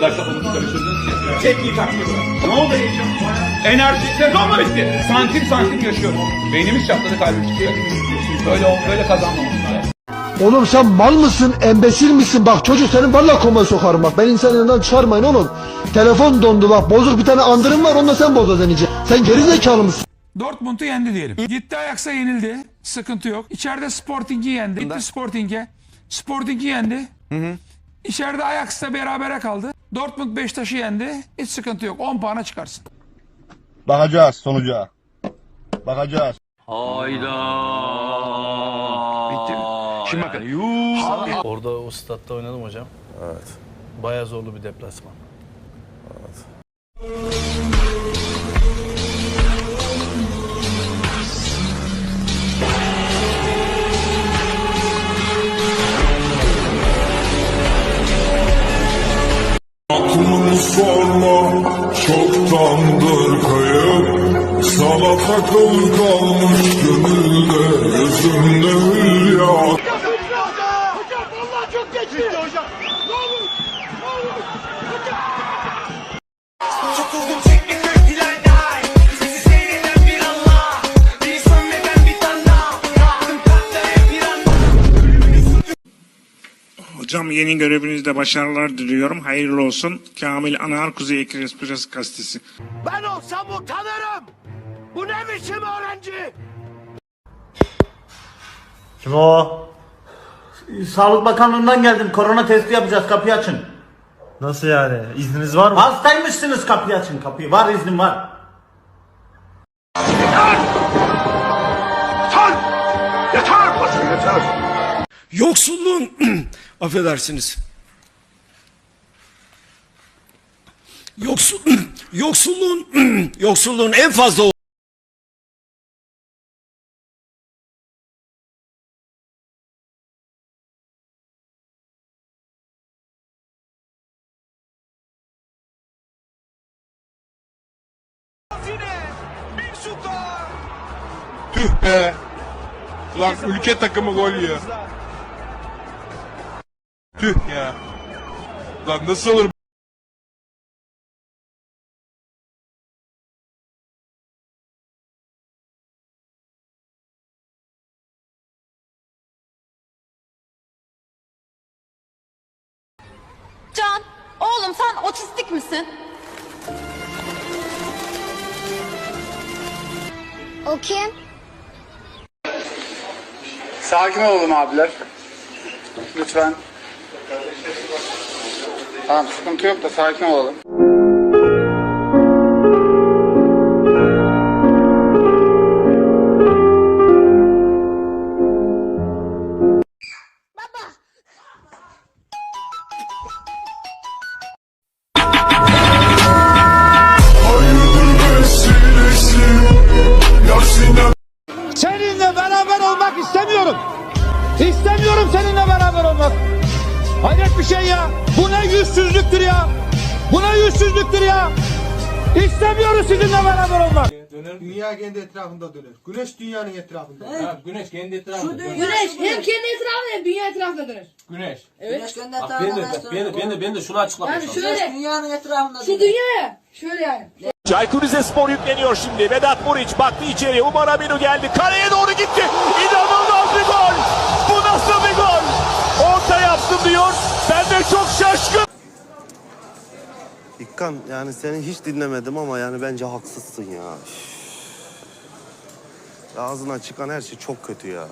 ki. Tepki taktiği. Ne oldu heyecan? Enerji sezon mu bitti? Santim santim yaşıyorum. Beynimiz çatladı kalbim çıkıyor. Böyle ol- böyle kazanmamamız lazım. Oğlum sen mal mısın, embesil misin? Bak çocuk senin valla komaya sokarım bak. Ben insan yanından çıkarmayın oğlum. Telefon dondu bak. Bozuk bir tane andırım var onunla sen boza deneyeceksin. Sen geri zekalı mısın? Dortmund'u yendi diyelim. Gitti Ajax'a yenildi. Sıkıntı yok. İçeride Sporting'i yendi. Gitti Sporting'e. Sporting'i yendi. İçeride Ajax'la berabere kaldı. Dortmund Beşiktaş'ı yendi. Hiç sıkıntı yok. 10 puana çıkarsın. Bakacağız sonuca. Bakacağız. Şimdi bakın. Orada o statta oynadım hocam. Evet. Bayağı zorlu bir deplasman. Sana takıl kalmış gönülde Gözümde hülya Hocam yeni görevinizde başarılar diliyorum. Hayırlı olsun. Kamil Anar Kuzey Ekspres gazetesi. Ben olsam utanırım Bu ne biçim öğrenci Kim o? Sağlık Bakanlığı'ndan geldim. Korona testi yapacağız. Kapıyı açın. Nasıl yani? İzniniz var mı? Hastaymışsınız. Kapıyı açın. Kapıyı. Var iznim var. Yoksulluğun affedersiniz Yoksul yoksulluğun yoksulluğun en fazla Tüh be. Lan ülke takımı gol yiyor. Tüh ya. Lan nasıl olur? Can, oğlum sen otistik misin? O kim? Sakin olalım abiler. Lütfen. Tamam sıkıntı yok da sakin olalım. İstemiyorum seninle beraber olmak Hayret bir şey ya Bu ne yüzsüzlüktür ya Bu ne yüzsüzlüktür ya İstemiyoruz sizinle beraber olmak Dünya kendi etrafında döner. Güneş dünyanın etrafında. Güneş kendi etrafında. Güneş hem kendi etrafında hem dünya etrafında dönür. Güneş. Evet. Ben de, ben de, ben de, ben de şunu açıklamak Yani şöyle. Dünyanın etrafında Şu dünyaya. Şöyle yani. Çaykur Rizespor yükleniyor şimdi Vedat Muriç baktı içeri Umar Aminu geldi kaleye doğru gitti İkkan yani seni hiç dinlemedim ama yani bence haksızsın ya. Üf. Ağzına çıkan her şey çok kötü ya.